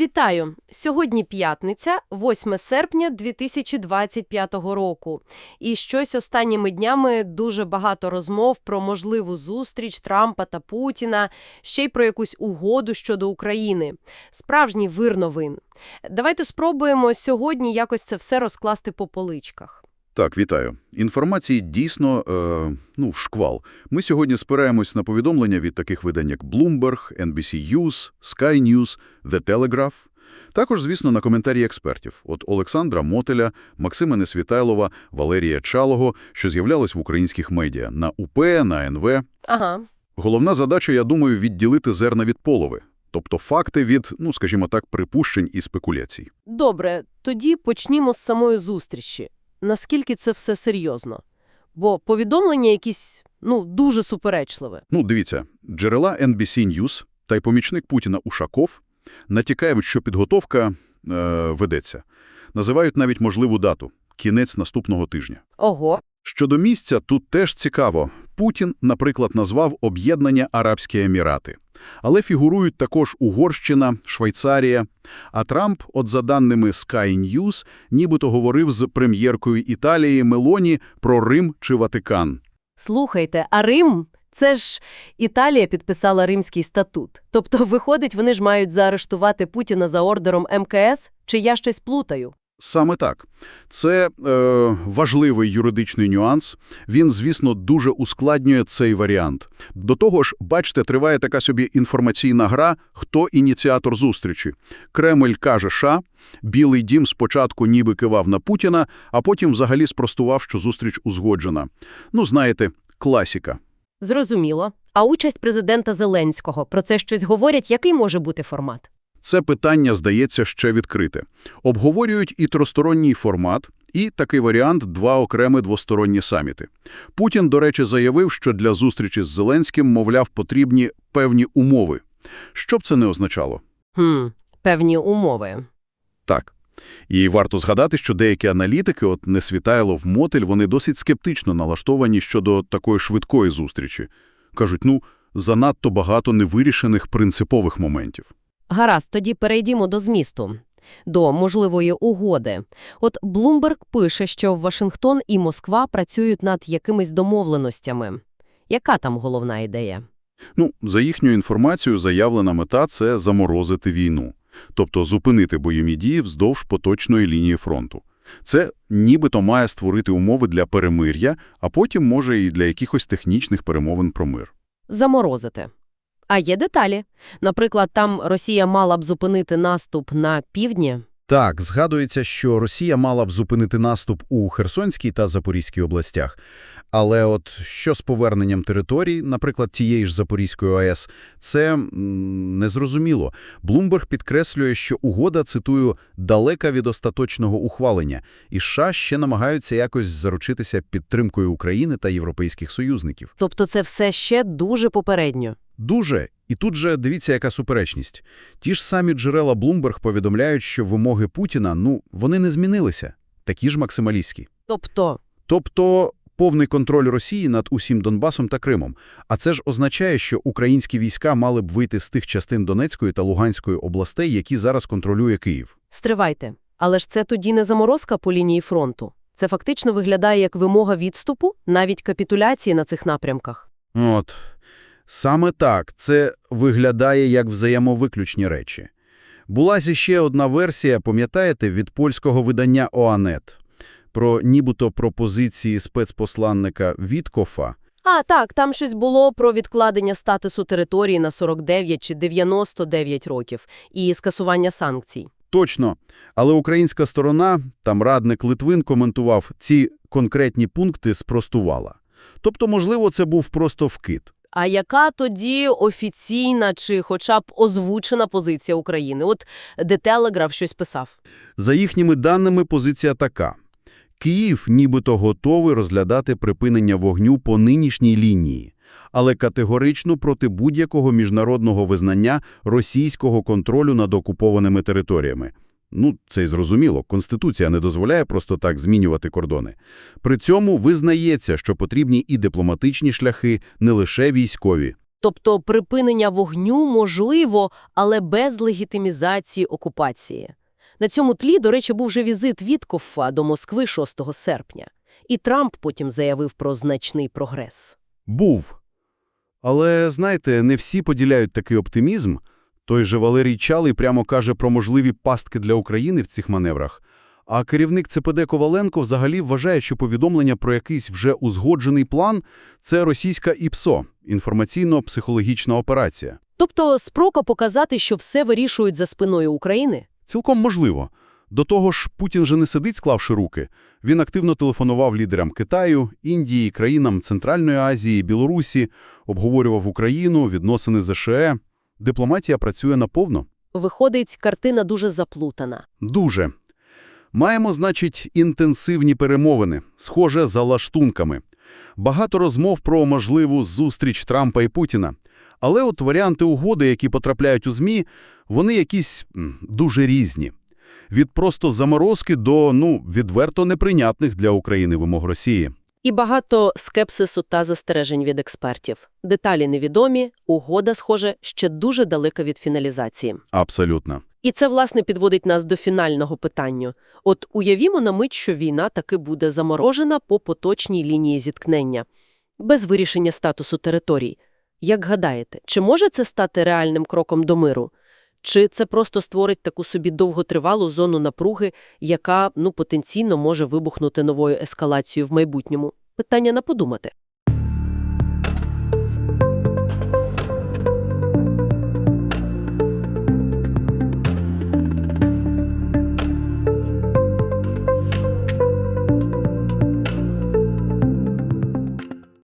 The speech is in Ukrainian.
Вітаю! Сьогодні п'ятниця, 8 серпня 2025 року. І щось останніми днями дуже багато розмов про можливу зустріч Трампа та Путіна, ще й про якусь угоду щодо України. Справжній вир новин. Давайте спробуємо сьогодні якось це все розкласти по поличках. Так, вітаю. Інформації дійсно, е, ну, шквал. Ми сьогодні спираємось на повідомлення від таких видань, як Bloomberg, NBC News, Sky News, The Telegraph. Також, звісно, на коментарі експертів. От Олександра Мотеля, Максима Несвітайлова, Валерія Чалого, що з'являлись в українських медіа на УП, на НВ. Ага. Головна задача, я думаю, відділити зерна від полови. Тобто факти від, ну, скажімо так, припущень і спекуляцій. Добре, тоді почнімо з самої зустрічі. Наскільки це все серйозно? Бо повідомлення якісь, ну, дуже суперечливе. Ну, дивіться, джерела NBC News та й помічник Путіна Ушаков натякають, що підготовка е, ведеться. Називають навіть можливу дату – кінець наступного тижня. Ого. Щодо місця, тут теж цікаво. Путін, наприклад, назвав об'єднання Арабські Емірати. Але фігурують також Угорщина, Швейцарія. А Трамп, от за даними Sky News, нібито говорив з прем'єркою Італії Мелоні про Рим чи Ватикан. Слухайте, а Рим – це ж Італія підписала Римський статут. Тобто, виходить, вони ж мають заарештувати Путіна за ордером МКС? Чи я щось плутаю? Саме так. Це е, важливий юридичний нюанс. Він, звісно, дуже ускладнює цей варіант. До того ж, бачите, триває така собі інформаційна гра, хто ініціатор зустрічі. Кремль каже «ша», Білий дім спочатку ніби кивав на Путіна, а потім взагалі спростував, що зустріч узгоджена. Ну, знаєте, класіка. Зрозуміло. А участь президента Зеленського? Про це щось говорять? Який може бути формат? Це питання, здається, ще відкрите. Обговорюють і тросторонній формат, і такий варіант – два окремі двосторонні саміти. Путін, до речі, заявив, що для зустрічі з Зеленським, мовляв, потрібні певні умови. Що б це не означало? Хм, певні умови. Так. І варто згадати, що деякі аналітики, от Несвітайлов, Мотель, вони досить скептично налаштовані щодо такої швидкої зустрічі. Кажуть, ну, занадто багато невирішених принципових моментів. Гаразд, тоді перейдімо до змісту. До можливої угоди. От Блумберг пише, що Вашингтон і Москва працюють над якимись домовленостями. Яка там головна ідея? Ну, за їхньою інформацією, заявлена мета – це заморозити війну. Тобто зупинити бойові дії вздовж поточної лінії фронту. Це нібито має створити умови для перемир'я, а потім, може, і для якихось технічних перемовин про мир. Заморозити. А є деталі. Наприклад, там Росія мала б зупинити наступ на півдні. Так, згадується, що Росія мала б зупинити наступ у Херсонській та Запорізькій областях. Але от що з поверненням територій, наприклад, тієї ж Запорізької АЕС, це незрозуміло. Блумберг підкреслює, що угода, цитую, «далека від остаточного ухвалення», і США ще намагаються якось заручитися підтримкою України та європейських союзників. Тобто це все ще дуже попередньо. Дуже. І тут же дивіться, яка суперечність. Ті ж самі джерела Bloomberg повідомляють, що вимоги Путіна, ну, вони не змінилися. Такі ж максималістські. Тобто, Тобто повний контроль Росії над усім Донбасом та Кримом. А це ж означає, що українські війська мали б вийти з тих частин Донецької та Луганської областей, які зараз контролює Київ. стривайте. Але ж це тоді не заморозка по лінії фронту. Це фактично виглядає як вимога відступу, навіть капітуляції на цих напрямках. От. Саме так. Це виглядає як взаємовиключні речі. Була ще одна версія, пам'ятаєте, від польського видання «Оанет» про нібито пропозиції спецпосланника Віткофа. А, так, там щось було про відкладення статусу території на 49 чи 99 років і скасування санкцій. Точно. Але українська сторона, там радник Литвин коментував, ці конкретні пункти спростувала. Тобто, можливо, це був просто вкид. А яка тоді офіційна чи хоча б озвучена позиція України? От де Телеграф щось писав. За їхніми даними, позиція така. Київ нібито готовий розглядати припинення вогню по нинішній лінії, але категорично проти будь-якого міжнародного визнання російського контролю над окупованими територіями. Ну, це й зрозуміло, Конституція не дозволяє просто так змінювати кордони. При цьому визнається, що потрібні і дипломатичні шляхи, не лише військові. Тобто припинення вогню можливо, але без легітимізації окупації. На цьому тлі, до речі, був вже візит Віткофа до Москви 6 серпня. І Трамп потім заявив про значний прогрес. Був. Але, знаєте, не всі поділяють такий оптимізм. Той же Валерій Чалий прямо каже про можливі пастки для України в цих маневрах. А керівник ЦПД Коваленко взагалі вважає, що повідомлення про якийсь вже узгоджений план – це російська ІПСО – інформаційно-психологічна операція. Тобто спроба показати, що все вирішують за спиною України? Цілком можливо. До того ж, Путін же не сидить, склавши руки. Він активно телефонував лідерам Китаю, Індії, країнам Центральної Азії, Білорусі, обговорював Україну, відносини з США. Дипломатія працює наповно. Виходить, картина дуже заплутана. Дуже. Маємо, значить, інтенсивні перемовини, схоже, за лаштунками. Багато розмов про можливу зустріч Трампа і Путіна. Але от варіанти угоди, які потрапляють у ЗМІ, вони якісь м, дуже різні. Від просто заморозки до, ну, відверто неприйнятних для України вимог Росії. І багато скепсису та застережень від експертів. Деталі невідомі, угода, схоже, ще дуже далека від фіналізації. Абсолютно. І це, власне, підводить нас до фінального питання. От уявімо на мить, що війна таки буде заморожена по поточній лінії зіткнення, без вирішення статусу територій. Як гадаєте, чи може це стати реальним кроком до миру? Чи це просто створить таку собі довготривалу зону напруги, яка, ну, потенційно може вибухнути новою ескалацією в майбутньому? Питання на подумати.